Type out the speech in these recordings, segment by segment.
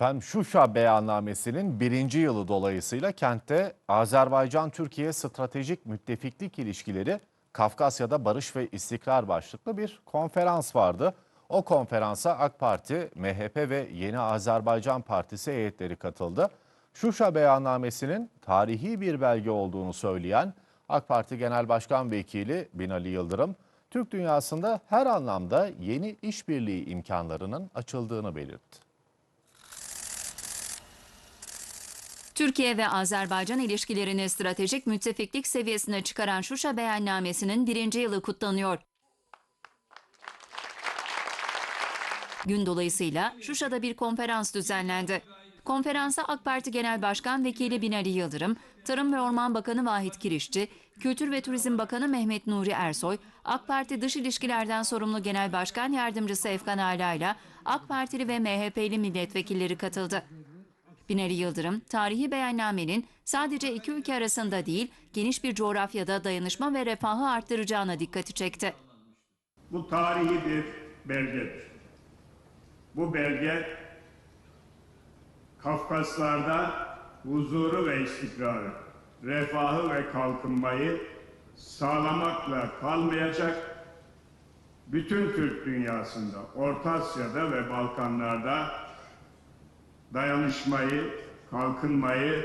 Efendim Şuşa beyannamesinin birinci yılı dolayısıyla kentte Azerbaycan-Türkiye stratejik müttefiklik ilişkileri Kafkasya'da barış ve istikrar başlıklı bir konferans vardı. O konferansa AK Parti, MHP ve Yeni Azerbaycan Partisi heyetleri katıldı. Şuşa beyannamesinin tarihi bir belge olduğunu söyleyen AK Parti Genel Başkan Vekili Binali Yıldırım, Türk dünyasında her anlamda yeni işbirliği imkanlarının açıldığını belirtti. Türkiye ve Azerbaycan ilişkilerini stratejik müttefiklik seviyesine çıkaran Şuşa beyannamesinin birinci yılı kutlanıyor. Gün dolayısıyla Şuşa'da bir konferans düzenlendi. Konferansa AK Parti Genel Başkan Vekili Binali Yıldırım, Tarım ve Orman Bakanı Vahit Kirişçi, Kültür ve Turizm Bakanı Mehmet Nuri Ersoy, AK Parti Dış İlişkilerden sorumlu Genel Başkan Yardımcısı Efkan Ala ile AK Partili ve MHP'li milletvekilleri katıldı. Binali Yıldırım, tarihi beyannamenin sadece iki ülke arasında değil, geniş bir coğrafyada dayanışma ve refahı arttıracağına dikkati çekti. Bu tarihi bir belgedir. Bu belge Kafkaslar'da huzuru ve istikrarı, refahı ve kalkınmayı sağlamakla kalmayacak, bütün Türk dünyasında, Orta Asya'da ve Balkanlarda dayanışmayı, kalkınmayı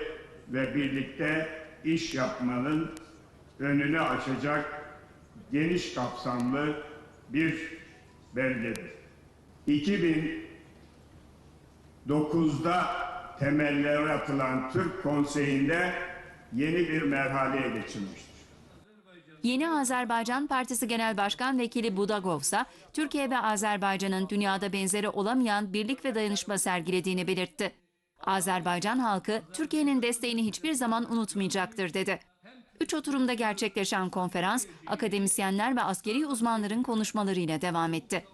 ve birlikte iş yapmanın önünü açacak geniş kapsamlı bir belgedir. 2009'da temelleri atılan Türk Konseyi'nde yeni bir merhaleye geçilmiştir. Yeni Azerbaycan Partisi Genel Başkan Vekili Budagov ise Türkiye ve Azerbaycan'ın dünyada benzeri olamayan birlik ve dayanışma sergilediğini belirtti. Azerbaycan halkı Türkiye'nin desteğini hiçbir zaman unutmayacaktır dedi. Üç oturumda gerçekleşen konferans akademisyenler ve askeri uzmanların konuşmalarıyla devam etti.